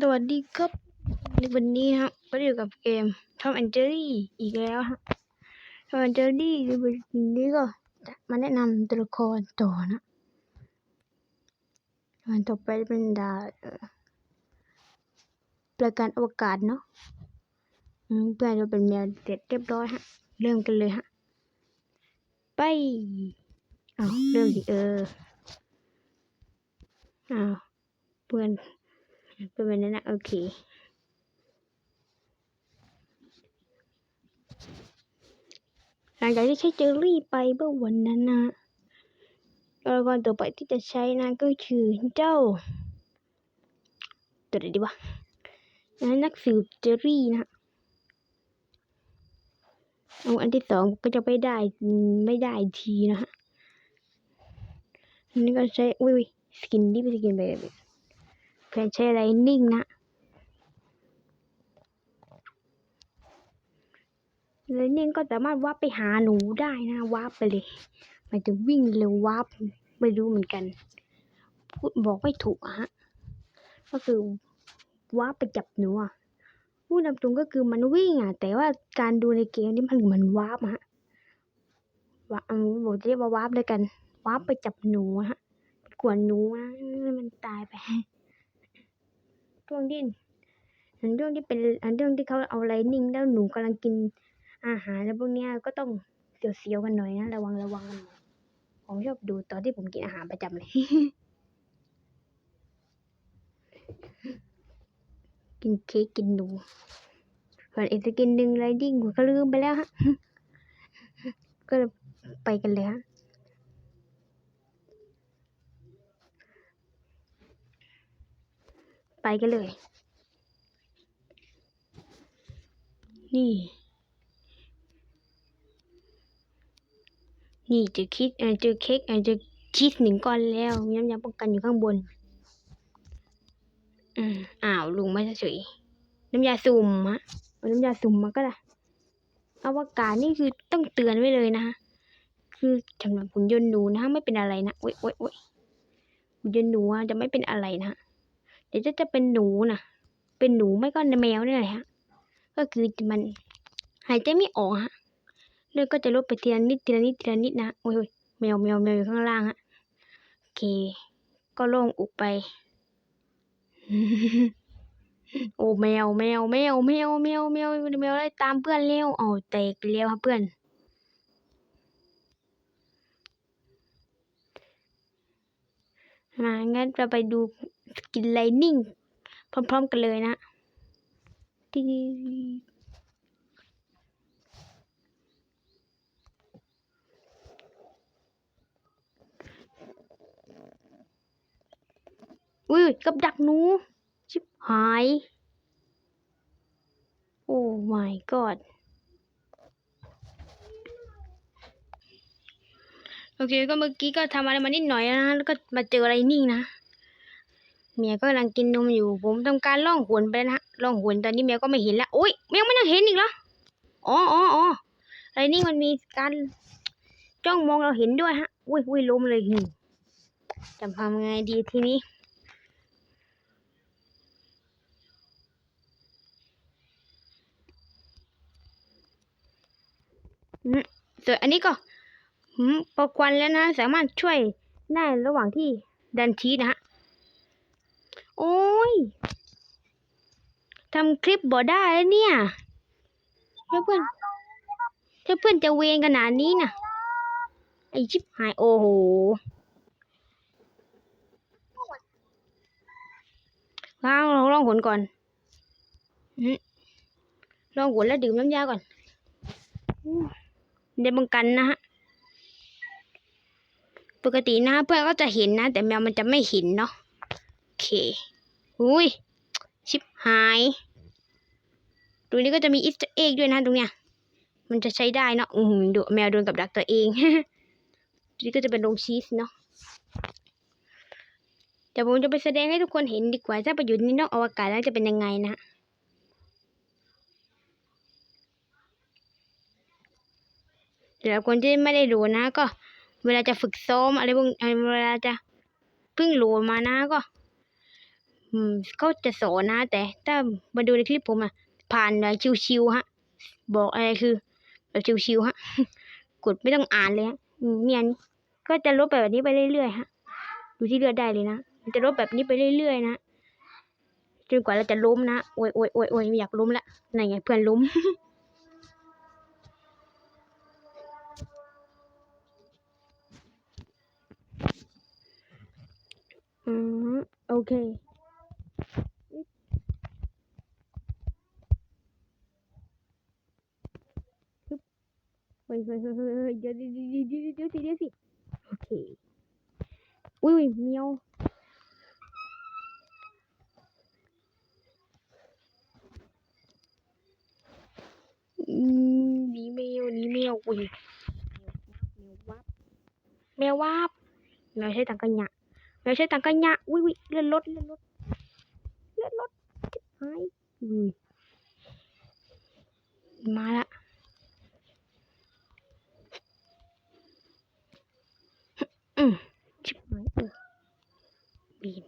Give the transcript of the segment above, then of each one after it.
สวัสดีครับในวันนี้ฮะก็อยู่กับเกม Tom and Jerry อีกแล้วฮะ Tom and Jerry ในวันนี้ก็จะมาแนะนำตัวละครต่อนะมันต่อไปเป็นดาวเอ่อรายการอวกาศเนาะเพื่อนเราเป็นแมวเสร็จเรียบร้อยฮะ เริ่มกันเลยฮะ ไปเอาเริ่มดิเอออ้าวเพื่อน เป็นแบบนั้นนะโอเคหลังจากที่ใช้เจอรี่ไปเมื่อวันนั้นนะตัวละครต่อไปที่จะใช้นะก็คือเจ้า ตัวไหนดีวะนนักสืบเจอรี่นะเอาอันที่สองก็จะไม่ได้ไม่ได้ทีนะฮะนนี้ก็ใช้อุ้ยสกินที่เป็นสกินแบบ แฟนใช้ไรนิ่งนะแล้วนิ่งก็สามารถวาร์ปไปหาหนูได้นะวาร์ปไปเลยมายถึงวิ่งเร็ววาร์ปไม่รู้เหมือนกัน พูดบอกไม่ถูกอะฮะ ก็คือวาร์ปไปจับหนูอะพูดตามตรงก็คือมันวิ่งอะแต่ว่าการดูในเกมนี่มันเหมือนวาร์ปอะฮะวาร์ปบอกจะเรียกว่าวาร์ปเลยกันวาร์ปไปจับหนูอะฮะกวนหนูนะมันตายไป ช่วงที่อันช่วงที่เป็นอันช่วงที่เขาเอาไรนิ่งแล้วหนูกำลังกินอาหารแล้วพวกเนี้ยก็ต้องเสียวๆกันหน่อยนะระวังระวังกันหน่อยผมชอบดูตอนที่ผมกินอาหารประจำเลยกินเค้กกินหนูส่วนอีกสกินหนึ่งไรดิ้งผมก็ลืมไปแล้วฮะก็ไปกันเลยฮะ ไป กันเลย นี่ นี่เจอคิดเออจอเค้กเออจอชีสหนึ่งก้อนแล้วมีน้ำยาป้องกันอยู่ข้างบนอืมอ้าวลุงไม่เฉยน้ำยาสุ่มฮะเอาน้ำยาสุ่มมาก็ได้อวกาศนี่คือต้องเตือนไว้เลยนะฮะคือสำหรับหุ่นยนต์หนูนะฮะไม่เป็นอะไรนะโอ๊ยโอ๊ยโอ๊ยหุ่นยนต์หนูจะไม่เป็นอะไรนะฮะ เดี๋ยวจะจะเป็นหนูนะเป็นหนูไม่ก็แมวนี่แหละฮะ ก็คือมันหายใจไม่ออกฮะเลือดก็จะลดไปทีละนิดทีละนิดทีละนิดนะโอ้ยแมวแมวแมวอยู่ข้างล่างฮะโอเค ก็โล่งอกไป โอ้แมวแมวแมวแมวแมวแมวแมวไล่ตามเพื่อนเร็วอ๋อแตกไปแล้วครับเพื่อนมางั้นเราไปดู กินไลนิ่งพร้อมๆกันเลยนะที่อุ้ยกับดักหนู ชิบหาย โอ้ my god โอเค ก็เมื่อกี้ก็ทำอะไรมานิดหน่อยนะ แล้วก็มาเจออะไรนี่นะ เมียก็กำลังกินนมอยู่ ผมทำการล่องหวนไปนะฮะล่องหวนตอนนี้เมียก็ไม่เห็นแล้วโอ๊ยเมียไม่ยังเห็นอีกเหรออ๋ออ๋ออ๋ออะไรนี่มันมีการจ้องมองเราเห็นด้วยฮะอุ้ยอุ้ยล้มเลยจะทำไงดีทีนี้อืมส่วนอันนี้ก็หืมพอควันแล้วนะ สามารถช่วยได้ระหว่างที่ดันชีสนะฮะ โอ้ยทำคลิปบ่ได้แล้วเนี่ยถ้าเพื่อนถ้าเพื่อนจะเวรขนาดนี้นะไอชิบหายโอ้โหว้าวเราลองหนก่อนลองหนแล้วดื่มน้ำยาก่อนอู้ได้ป้องกันนะฮะปกตินะเพื่อนก็จะเห็นนะ แต่แมวมันจะไม่เห็นเนาะโอเคอุ้ยชิบหาย ตรงนี้ก็จะมีอิสต์เอ็กด้วยนะตรงเนี้ย มันจะใช้ได้เนาะอืมดูแมวโดนกับดักตัวเองตรงนี้ก็จะเป็นโรงชีสเนาะเดี๋ยวผมจะไปแสดงให้ทุกคนเห็นดีกว่าถ้าไปอยู่ในนอกอวกาศแล้วจะเป็นยังไงนะเดี๋ยวคนที่ไม่ได้รู้นะ ก็ เวลาจะฝึกซ้อมอะไรพวกเวลาจะเพิ่งโหลดมานะก็ อืมเขาจะสอนนะ แต่ถ้ามาดูในคลิปผมอะ ผ่านแบบชิวๆฮะ บอกอะไรคือแบบชิวๆฮะ กดไม่ต้องอ่านเลยฮะอืมเนี่ยก็จะลบแบบนี้ไปเรื่อยๆฮะ ดูที่เลือดได้เลยนะ มันจะลบแบบนี้ไปเรื่อยๆนะจนกว่าเราจะล้มนะ โอ้ยโอ้ยโอ้ยโอ้ยอยากล้มละไหนไงเพื่อนล้ม อืมโอเค Wait, wait, wait, wait, wait. Do, do, do, do, do, do, do, do. Okay. Wait, wait, meow. Ní mèo, ní mèo. Ui. Mèo quáp. Mèo quáp. Mèo sẽ tặng con nhạc. Mèo sẽ tặng con nhạc. Ui, ui, lên lốt, lên lốt. Lên lốt. Chết hai. Ui. Mà lạ. อืมชิบหายเออบิน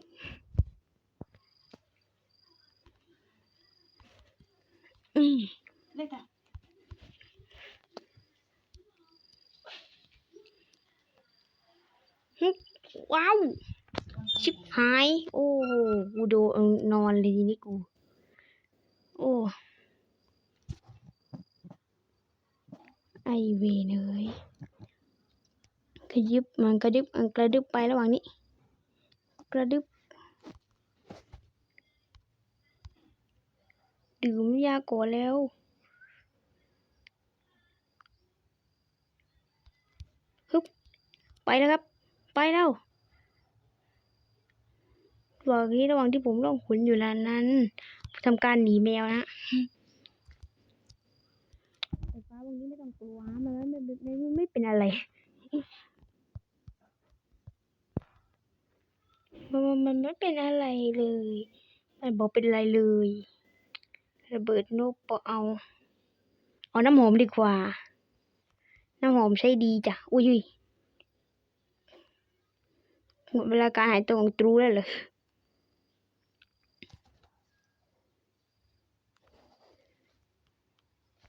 อืมเล่นกันว้าว ชิบหาย โอ้โหกูโดนนอนเลยนี่กูันกระดึบกระดึบไประหว่างนี้ กระดึบดื่มยาก่อนแล้ว ฮึบ ไปแล้วครับ ไปแล้วระหว่างนี้ระหว่างที่ผมล่องขุนอยู่นั้นนั้นทำการหนีแมวนะไฟฟ้าพวกนี้ไม่ต้องกลัวมันไม่ไม่ไม่ไม่ไม่เป็นอะไร มันมันมันไม่เป็นอะไรเลย มันบอกเป็นอะไรเลย ระเบิดนกปเอา เอาน้ำหอมดีกว่า น้ำหอมใช้ดีจ้ะอุ้ยอุ้ยหมดเวลาการหายตัวของตรูแล้วเหรอ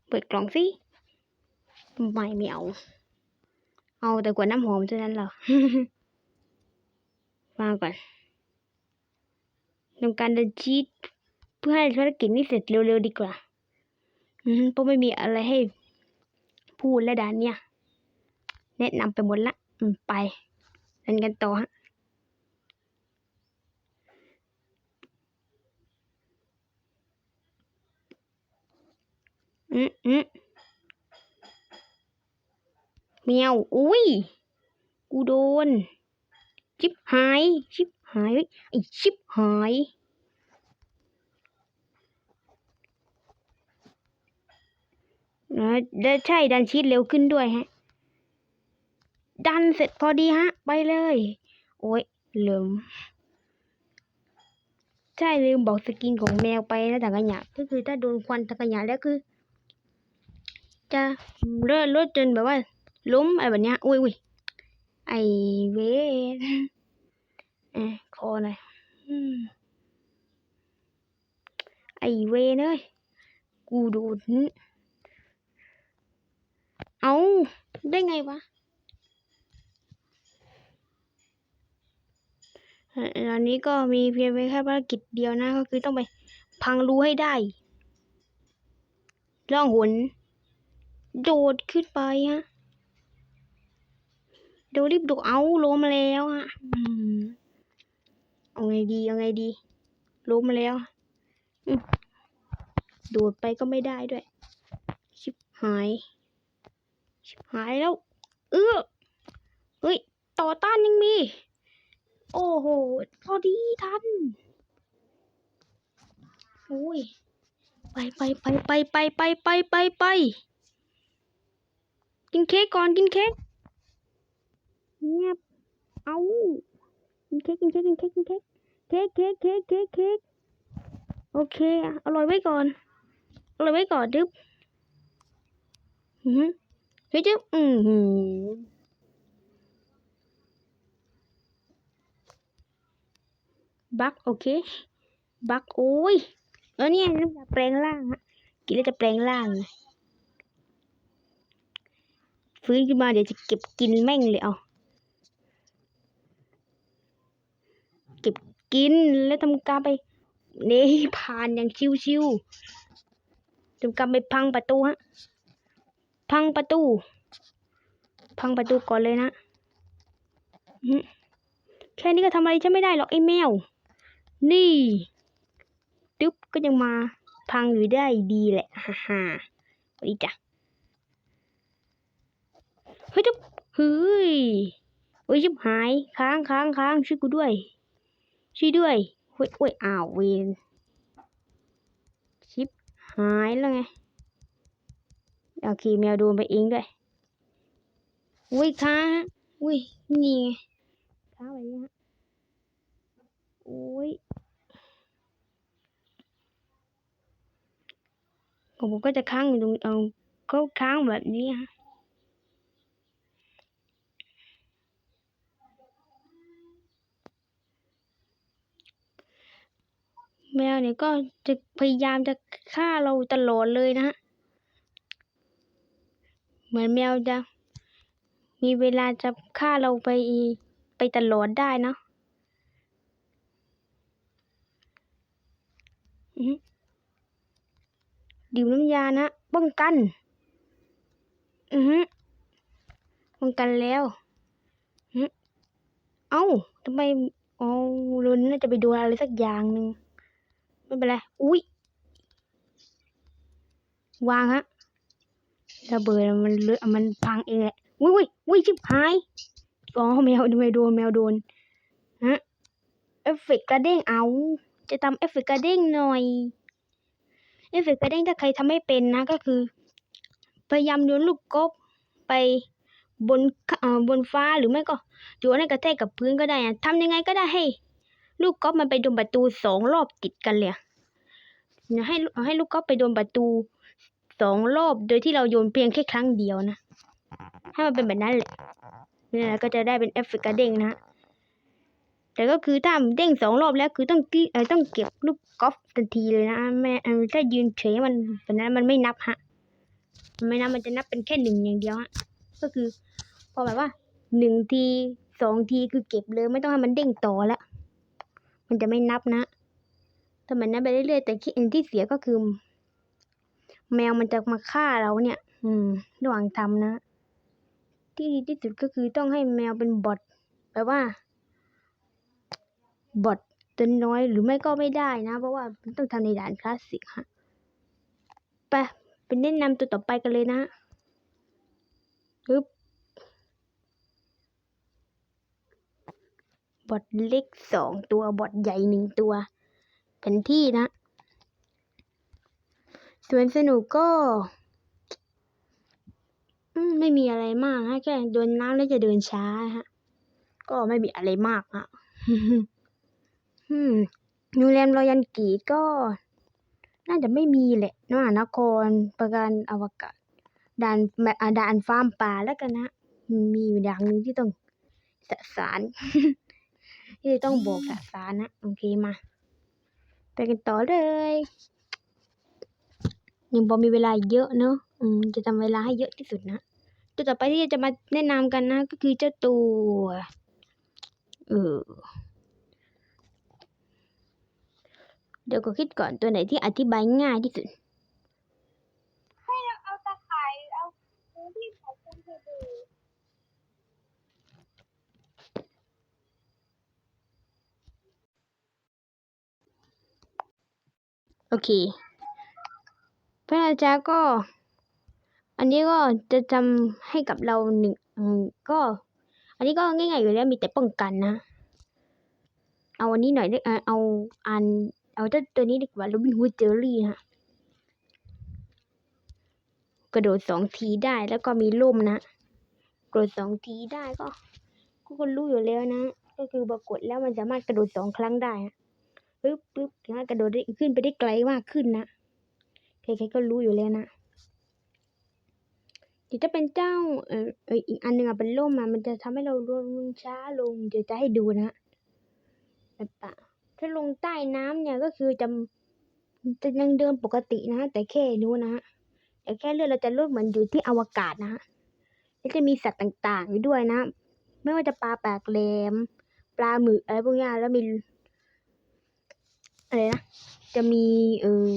เปิดกล่องสิไม่ไม่เอา เอาแต่กว่าน้ำหอมเท่านั้นเหรอ มาก่อน ทำการเดินชีตเพื่อให้ภารกิจนี้เสร็จเร็วๆดีกว่า อืมเพราะไม่มีอะไรให้พูดแล้วด่านเนี่ย แนะนำไปหมดละ อืมไปเล่นกันต่อฮะอืมอืมเมียว อุ้ย กูโดน ชิบหาย ชิบายเฮ้ยไอชิบหายนะได้ใช่ดันชีตเร็วขึ้นด้วยฮะ ดันเสร็จพอดีฮะ ไปเลย โอ้ยลืมใช่ลืมบอกสกินของแมวไปแล้วถังขยะก็คือถ้าโดนควันถังขยะแล้วคือ จะเลื่อนรถจนแบบว่าล้มอะไรแบบเนี้ยอุ้ยอุ้ยไอเวนเอะคอหน่อยไอเวเอ้ยกูโดนเอาได้ไงวะเอ่ออันนี้ก็มีเพียงแค่ภารกิจเดียวนะก็คือต้องไปพังรูให้ได้ล่องหนโดดขึ้นไปฮะเดี๋ยวรีบโดดเอาลมแล้วฮะอืม เอาไงดีเอาไงดีล้มาแล้วอืมโดดไปก็ไม่ได้ด้วย ชิบหาย ชิบหายแล้ว เออเฮ้ย ต่อต้านยังมี โอ้โห พอดีทันโอ้ย ไปไปไปไปไปไปไปไปไปกินเค้กก่อนกินเค้กเงียบเอา กินเค้กกินเค้กกินเค้กกินเค้กเค้กเค้กเค้กเค้กเค้กโอเคอร่อยไว้ก่อนอร่อยไว้ก่อนดึบอือหือเฮ้ยดึบอือหือบักโอเค บักโอ้ยแล้วเนี่ยน้ำยาแปลงร่างฮะกินแล้วจะแปลงร่างฟื้นขึ้นมาเดี๋ยวจะเก็บกินแม่งเลยเอาเกินแล้วทำการไปเน่ผ่านอย่างชิวๆทำการไปพังประตูฮะพังประตู พังประตูก่อนเลยนะแค่นี้ก็ทำอะไรฉันไม่ได้หรอกไอ้แมว นี่ตึ๊บก็ยังมาพังอยู่ได้ดีแหละฮ่าฮ่าสวัสดีจ้ะเฮ้ยตึ๊บเฮ้ยโอ้ยชิบหายค้างค้างค้างช่วยกูด้วย ช่วยด้วยเฮ้ยโอ้ยอ้าวเวนชิบหายแล้วไงโอเคแมวดนไปเองด้วยอุ้ยค้าอุ้ยนี่ไงค้าไปนี่ยฮะโอ้ยงผมก็จะค้างอยู่ตรงเออเขาค้างแบบนี้ฮะ แมวเนี่ยก็จะพยายามจะฆ่าเราตลอดเลยนะฮะ เหมือนแมวจะมีเวลาจะฆ่าเราไปไปตลอดได้นะอือหือดื่มน้ำยานะ ป้องกัน อือฮึป้องกันแล้วอือฮึเอ้าทำไมอ๋อรุนน่าจะไปโดนอะไรสักอย่างหนึ่ง ไม่เป็นไร อุ้ย วางฮะระเบิดมันเลอะมันพังเองแหละอุ้ยอุ้ยอุ้ยชิบหายอ๋อแมวแมวโดนแมวโดนฮะเอฟเฟกต์กระเด้งเอา จะทำเอฟเฟกต์กระเด้งหน่อยเอฟเฟกต์กระเด้งถ้าใครทำไม่เป็นนะก็คือ พยายามโยนลูกกบไปบนอ่อบนฟ้าหรือไม่ก็โยนให้กระแทกกับพื้นก็ได้อะทำยังไงก็ได้ให้ ลูกก๊อฟมันไปโดนประตูสองรอบติดกันเลยให้ให้ลูกก๊อฟไปโดนประตูสองรอบโดยที่เราโยนเพียงแค่ครั้งเดียวนะ ให้มันเป็นแบบนั้นแหละนี่แหละก็จะได้เป็นเอฟเฟกต์กระเด้งนะแต่ก็คือถ้าเด้งสองรอบแล้วคือต้องกิเออต้องเก็บลูกกอล์ฟทันทีเลยนะแม่ถ้ายืนเฉยมันแบบนั้นมันไม่นับฮะมันไม่นับมันจะนับเป็นแค่หนึ่งอย่างเดียวฮะก็คือ พอแบบว่าหนึ่งทีสองทีคือเก็บเลยไม่ต้องให้มันเด้งต่อและ มันจะไม่นับนะถ้ามันนับไปเรื่อยๆแต่ที่ที่เสียก็คือ แมวมันจะมาฆ่าเราเนี่ย อืม ระหว่างทำนะ ที่ดีที่สุดก็คือต้องให้แมวเป็นบอทแปลว่าบอทตัวน้อยหรือไม่ก็ไม่ได้นะ เพราะว่ามันต้องทำในด่านคลาสสิกฮะไปเป็นแนะนำตัวต่อไปกันเลยนะปึ๊บ บอทเล็กสองตัวบอทใหญ่หนึ่งตัวแผนที่นะสวนสนุกก็ไม่มีอะไรมากฮะแค่โดนน้ำแล้วจะเดินช้าฮะ ก็ไม่มีอะไรมากฮะอืมนูแรมรอยันกีก็ น่าจะไม่มีแหละนานครประการอวกาศด่านด่านฟาร์มป่าแล้วกันนะ มีอยู่อย่างนึงที่ต้องสสาร ที่ต้องบอกสสารนะโอเคมา ไปกันต่อเลยยังพอมีเวลาเยอะเนอะอืมจะทำเวลาให้เยอะที่สุดนะตัวต่อไปที่จะมาแนะนำกันนะ ก็คือเจ้าตัวเออเดี๋ยวก็คิดก่อนตัวไหนที่อธิบายง่ายที่สุด เอาตะข่ายเอาพื้นที่ของคุณไปดู โอ เค พระอาจารย์ก็ อันนี้ก็จะทำให้กับเราหนึ่งก็ อันนี้ก็ง่ายๆอยู่แล้วมีแต่ป้องกันนะ เอาอันนี้หน่อยได้เออเอาอันเอาเจ้าตัวนี้ดีกว่าโรบินฮูดเจอรี่ฮะกระโดดสองทีได้แล้วก็มีล่มนะกระโดดสองทีได้ก็ก็รู้อยู่แล้วนะ ก็คือปรากฏแล้วมันสามารถกระโดดสองครั้งได้ฮะ ปึ๊บปึ๊บสามารถกระโดดได้ขึ้นไปได้ไกลมากขึ้นนะใครๆก็รู้อยู่แล้วนะเดี๋ยวจะเป็นเจ้าเอออีกอันหนึ่งอะเป็นร่มอะมันจะทำให้เราลงช้าลง เดี๋ยวจะให้ดูนะแบบปะถ้าลงใต้น้ำเนี่ยก็คือจะจะยังเดินปกตินะแต่แค่นู้นนะฮะแต่แค่เลือดเราจะลดเหมือนอยู่ที่อวกาศนะฮะแล้วจะมีสัตว์ต่างๆอยู่ด้วยนะ ไม่ว่าจะปลาปากแหลม ปลาหมึกอะไรพวกนี้แล้วมี อะไรนะ จะมีเออ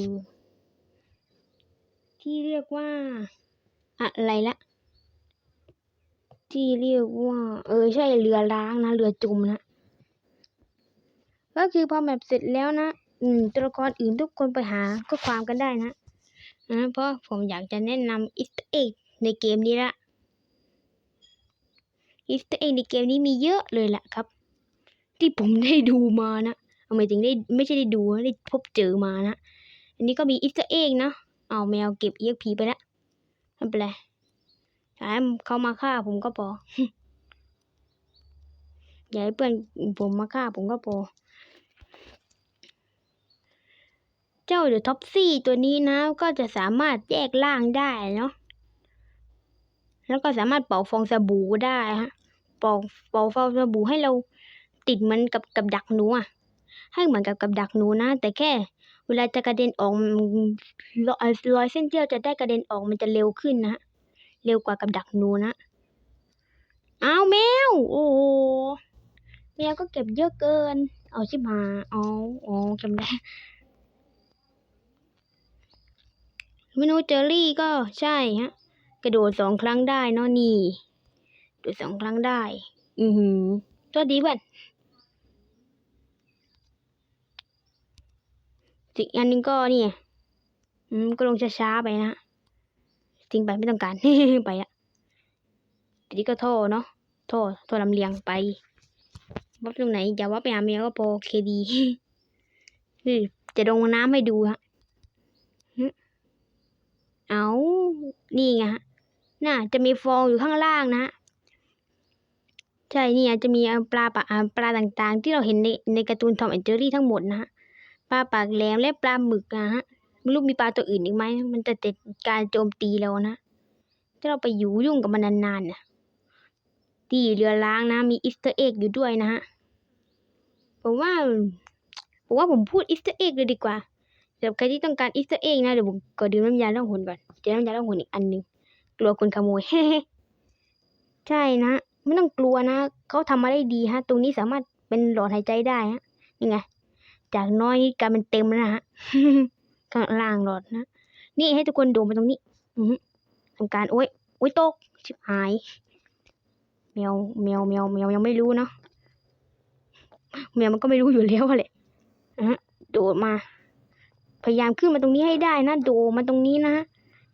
ที่เรียกว่า อะไรละ ที่เรียกว่า เออ ใช่เรือร้างนะ เรือจมนะ ก็คือพอแบบเสร็จแล้วนะอืมตัวละครอื่นทุกคนไปหาก็ความกันได้นะนะเพราะผมอยากจะแนะนำอีสตเอ็กในเกมนี้ละอีสตเอ็กในเกมนี้มีเยอะเลยแหละครับ ที่ผมได้ดูมานะ เอาหมายถึงได้ไม่ใช่ได้ดูได้พบเจอมานะอันนี้ก็มีอีสเอ็กนะเอาแมวเก็บเอียกผีไปละไม่เป็นไรอย่าให้เขามาฆ่าผมก็พออย่าให้เพื่อนผมมาฆ่าผมก็พอเจ้าเดอะท็อปซี่ตัวนี้นะ ก็จะสามารถแยกร่างได้เนาะแล้วก็สามารถเป่าฟองสบู่ได้ฮะเป่าเป่าฟองสบู่ให้เราติดมือนกับกับดักหนูอะ ให้เหมือนกับกับดักหนูนะ แต่แค่เวลาจะกระเด็นออกรอยรอยเส้นเสี้ยวจะได้กระเด็นออกมันจะเร็วขึ้นนะเร็วกว่ากับดักหนูนะอ้าวแมว โอ้แมวก็เก็บเยอะเกิน เอาชิบหายอ๋ออ๋อจำได้เมนูเจอรี่ก็ใช่ฮะ กระโดดสองครั้งได้เนาะนี่กระโดดสองครั้งได้ อือหือตัวดีเพื่อ อีกอันหนึงก็นี่อืมก็ลงช้าๆไปนะทิ้งไปไม่ต้องการ ไปอะทีนี้ก็โทษเนาะโทษโทษลำเลียงไปวับตรงไหนอย่าว่าไปหาเมียก็พอเคดีนี่จะลงน้ำให้ดูฮะเอานี่ไงฮะน่าจะมีฟองอยู่ข้างล่างนะใช่นี่อาจจะมีปลาปะอ่าปลาต่างๆ ที่เราเห็นในในการ์ตูนทอมแอนเจอรี่ทั้งหมดนะฮะ ปลาปากแหลมและปลาหมึกนะฮะไม่รู้มีปลาตัวอื่นอีกไหมมันจะติดการโจมตีเรานะถ้าเราไปอยู่ยุ่งกับมันนานๆนะที่เรือล้างนะ มีอีสเตอร์เอ็กอยู่ด้วยนะฮะผมว่าผมว่าผมพูดอีสเตอร์เอ็กเลยดีกว่าสำหรับใครที่ต้องการอีสเตอร์เอ็กนะเดี๋ยวผมก็ดื่มน้ำยาล่องหนก่อนเจอน้ำยาล่องหนอีกอันหนึ่งกลัวคนขโมยใช่นะไม่ต้องกลัวนะเขาทำมาได้ดีฮะ ตรงนี้สามารถเป็นหลอดหายใจได้ฮะนี่ไง จากน้อยกลายเป็นเต็มแล้วนะฮะข้างล่างหลอดนะ นี่ให้ทุกคนดูมาตรงนี้ อือหือทำการโอ้ยโอ้ยตก ชิบหายแมวแมวแมวแมวยังไม่รู้เนาะแมวมันก็ไม่รู้อยู่แล้วอะแหละอะฮะโดดมา พยายามขึ้นมาตรงนี้ให้ได้นะโดดมาตรงนี้นะ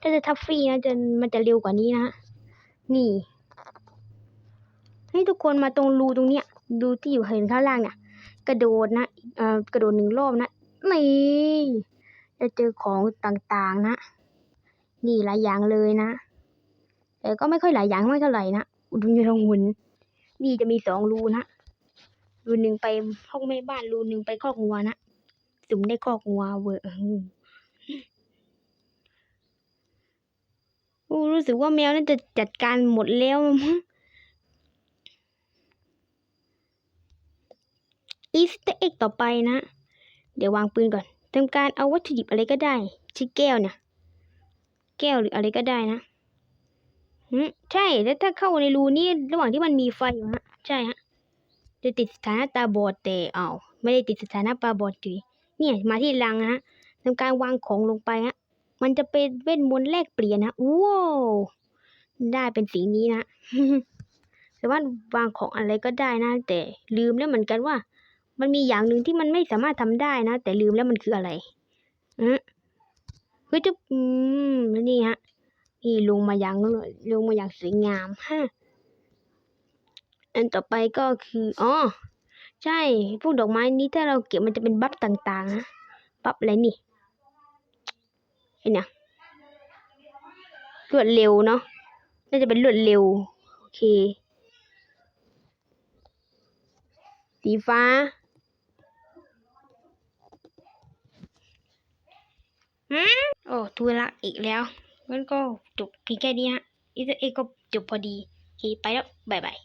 ถ้าจะทัฟฟี่นะจะมันจะเร็วกว่านี้นะนี่ให้ทุกคนมาตรงรูตรงเนี้ยดูที่อยู่เห็นข้างล่างเนี่ย กระโดดนะอ่อกระโดดหนึ่งรอบนะนี่จะเจอของต่างๆนะ นี่หลายอย่างเลยนะ แต่ก็ไม่ค่อยหลายอย่างไม่เท่าไหร่นะดูในรังหุ่นนี่จะมีสองรูนะรูหนึ่งไปห้องแม่บ้านรูหนึ่งไปคอกงัวนะสุ่มได้คอกงัวเวอร์รู้สึกว่าแมวน่าจะจัดการหมดแล้วมั้ง อีสเตอร์เอ็กต่อไปนะ เดี๋ยววางปืนก่อนทำการเอาวัตถุดิบอะไรก็ได้ชื่อแก้วเนี่ย แก้วหรืออะไรก็ได้นะหืมใช่ แล้วถ้าเข้าในรูนี่ระหว่างที่มันมีไฟอยู่ฮะ ใช่ฮะ จะติดสถานะตาบอดแต่เอาไม่ได้ติดสถานะตาบอดดีเนี่ยมาที่รังฮะทำการวางของลงไปฮะ มันจะเป็นเวทมนต์แลกเปลี่ยนนะว้าวได้เป็นสีนี้นะสามารถวางของอะไรก็ได้นะ แต่ลืมแล้วเหมือนกันว่า มันมีอย่างหนึ่งที่มันไม่สามารถทำได้นะ แต่ลืมแล้วมันคืออะไรอืะเฮ้ยจะอืมแล้วนี่ฮะนี่ลงมาอย่างลงมาอย่างสวยงามฮะอันต่อไปก็คืออ๋อใช่พวกดอกไม้นี้ถ้าเราเก็บมันจะเป็นบัฟต่างๆนะบัฟอะไรนี่ไอ้เนี่ยรวดเร็วเนาะน่าจะเป็นรวดเร็วโอเค สีฟ้า โอ้ทุละอีกแล้วงั้นก็จบเพียงแค่นี้ฮะอีสเอ็กก็จบพอดีโอเคไปแล้วบายบาย